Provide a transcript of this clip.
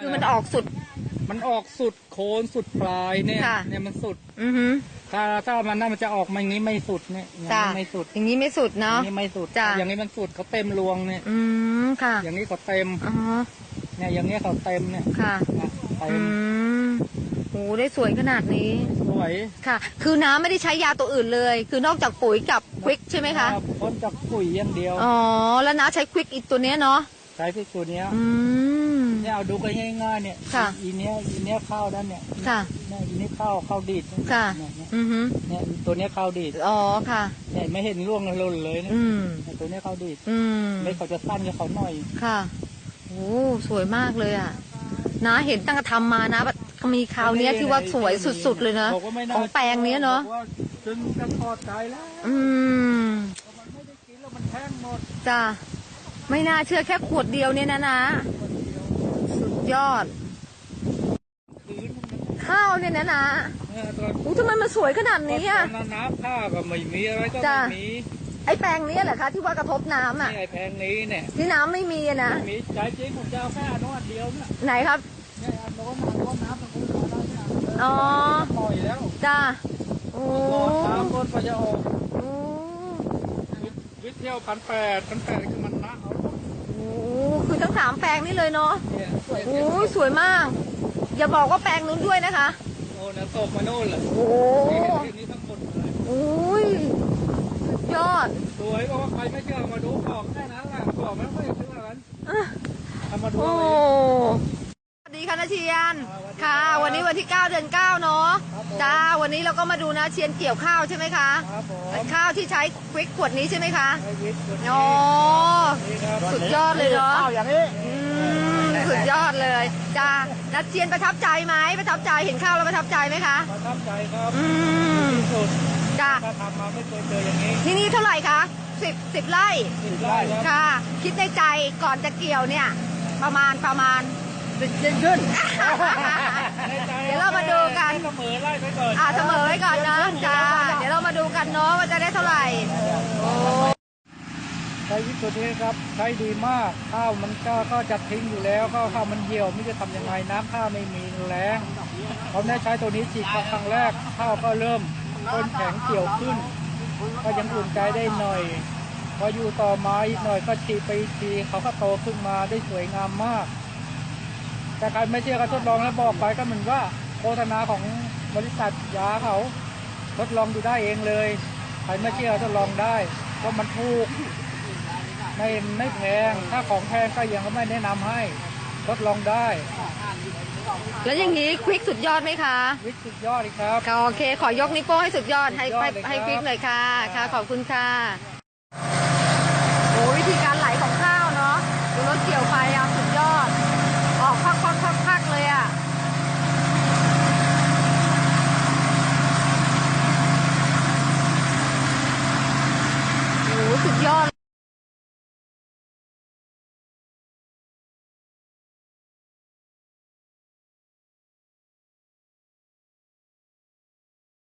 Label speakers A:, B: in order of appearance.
A: คือมันออกสุด
B: มันออกสุดโคนสุดปลายเนี่ย
A: ค่ะ
B: เนี่ยมันสุด
A: อือฮึ
B: ถ้าถ้ามันน่ามันจะออกมาอย่างนี้ไม่สุดเนี่ยอย่าง
A: จ้ะ
B: นี้ไม่สุด
A: อย่างนี้ไม่สุด
B: อ
A: เนาะ
B: ย่างนี้ไม่สุด
A: จ้ะ
B: อย่างนี้มันสุดเขาเต็มรวงเนี่ย
A: อืมค่ะ
B: อย่างนี้เขาเต็ม
A: อ๋อ
B: เนี่ยอย่างนี้เขาเต็มเนี่ย
A: ค่ะ
B: นะเต็
A: อื
B: ม
A: มโหได้สวยขนาดนี้
B: สวย
A: ค่ะ คือน้ำไม่ได้ใช้ยาตัวอื่นเลย คือนอกจากปุ๋ยกับควิกใช่ไหมคะ
B: รับพ้นจากปุ๋ยอย่างเดียว
A: อ๋อแล้วน้าใช้ควิกอีกตัวเนี้ยเนาะ
B: ใช้ที่ตัวเนี้ย
A: อืม
B: เนี่ยเอาดูกันง่ายๆเนี่ย
A: ค่ะ
B: อีเนี้ยอีเนี้ยข้าวด้านเนี่ย
A: ค่ะ
B: เนี่ยอีนี้ข้าวข้าวดีดเนี่ย
A: ค่ะ
B: เนี่ยเนี่ย
A: อือฮึ
B: เนี่ยตัวเนี้ยข้าวดีด
A: อ๋อค่ะ
B: เนี่ยไม่เห็นร่วงหล่นเลยเนี่ย
A: อืม
B: เนี่ยตัวเนี้ยข้าวดีด
A: อืม
B: ไม่เขาจะสั้นกับเขาหน่อย
A: ค่ะโอ้สวยมากเลยอะนะเห็นตั้งแต่ทำมานะแบบมีคราวเนี้ยที่ว่าสวยสุดๆเลยนะ
B: บอกว่าไม่น่า
A: ของแปลงเนี้ยเนาะ
B: บอกว่าจนจะทอดใจแล้ว
A: อืม
B: มันไม่ได้กินแล้วมันแห้งหมด
A: จ้าไม่น่าเชื่อแค่ขวดเดียวเนี่ยนะนะสุด ยอด
B: คืน
A: ข้าวเนี่ยนะนะ
B: เนี่ยตอน
A: อู้ทำไมมันสวยขนาดนี้อะ
B: ตอนนั้นน้ำผ้าก็ไม่มีอะไรก็
A: จ้ะ
B: ไม่มี
A: ไอ้แปลงเนี้ยเหรอคะที่ว่ากระทบน้ำอะ
B: นี่ไอ้แพงนี้เนี่ย
A: ที่น้ำไม่มีอะนะ
B: มีใจจริงผมจะเอาแค่อันโน้นอันเดียวเนี่ย
A: ไหนครับ
B: เนี่ยอันโน้นอันโน้นน้ำตะกุ่นมาแล้วเนี่ย
A: อ๋อ
B: ปล่อยแล้ว
A: จ้าโอ้
B: รอตามต้นก็จะออก
A: โอ้
B: วิวิทย์เที่ยวพันแปดพันแปดคือมันนะเอา
A: โหคือ ทั้งสามแปลงนี่เลยเนาะ
B: เนี่ย
A: โอ้ยสวยมาก อย่าบอกว่าแปลงนู้นด้วยนะคะ
B: โอ้เนี่ยตกมาโน่นเลย
A: โอ้
B: นี่เห็นที่นี้ทั้งหมดเลย
A: โอ้ยสุดยอด
B: สวยบอกว่าใครไม่เชื่อมาดูของแค่นั้นแหละบอกไม่ค่อยเชื่อกัน
A: อะ
B: เอามาดู
A: โอ้ ดีค่ะนาเชียน
B: อ่าสวัสดีครับ
A: ค่ะ วันนี้วันที่ 9 เดือน 9 เนาะ
B: ครับผม
A: จ้าวันนี้เราก็มาดูนาเชียนเกี่ยวข้าวใช่ไหมคะ
B: ครับผม
A: ข้าวที่ใช้ควิกขวดนี้ใช่ไหมคะ
B: ไอ้วิทย์คนนี้
A: อ๋อ
B: นี่ครับ
A: สุดยอดเลยเนาะ
B: ข้าวอย่างนี้
A: อืมสุดยอดเลยจ้านาเชียนประทับใจไหมประทับใจเห็นข้าวแล้วประทับใจไหมคะ
B: ประทับใจครับ
A: อืม
B: ที่สุด
A: จ้า
B: ถ้าทำมาไม่เคยเจออย่างนี้
A: ที่นี่เท่าไหร่คะสิบสิบไร่
B: สิบไร่ครับ
A: ค่ะ คิดในใจก่อนจะเกี่ยวเนี่ย ประมาณประมาณ
B: ยิ่งขึ้น
A: เดี๋ยวเรามาดูกัน
B: เสมอไล่ไปก่อน
A: อ่าเสมอไว้ก่อนนะจ้าเดี๋ยวเรามาดูกันเนาะว่าจะได้เท่าไหร่โอ้
B: ใช้วิธีนี้ครับใช้ดีมากข้าวมันก็ก็จะทิ้งอยู่แล้วข้าวข้าวมันเหี่ยวไม่จะทำยังไงน้ำข้าวไม่มีแรงผมได้ใช้ตัวนี้ฉีดครั้งแรกข้าวก็เริ่มต้นแข็งเกี่ยวขึ้น ก็ยังอุ่นใจได้หน่อยพออยู่ต่อมาอีกหน่อยก็ฉีดไปอีกทีเขาก็โตขึ้นมาได้สวยงามมาก แต่ใครไม่เชื่อก็ทดลองแล้วบอกไปก็เหมือนว่าโฆษณาของบริษัทยาเขาทดลองดูได้เองเลยใครไม่เชื่อทดลองได้เพราะมันถูกไม่ไม่แพงถ้าของแพงก็ยังไม่แนะนำให้ทดลองได้
A: แล้วอย่างนี้ควิกสุดยอดไหมคะ
B: วิทย์สุดยอดเลยครับ
A: ค่ะโอเค ขอยกนิ้วโป้งให้สุดยอดให้
B: สุดยอ
A: ให้
B: ดเลยครับ
A: ให้ควิกหน่อยค่ะ
B: ครั
A: ค่ะ
B: บ
A: ขอบคุณค่ะโอ้วิธีการไหลของข้าวเนาะดูรถเกี่ยวไปอะ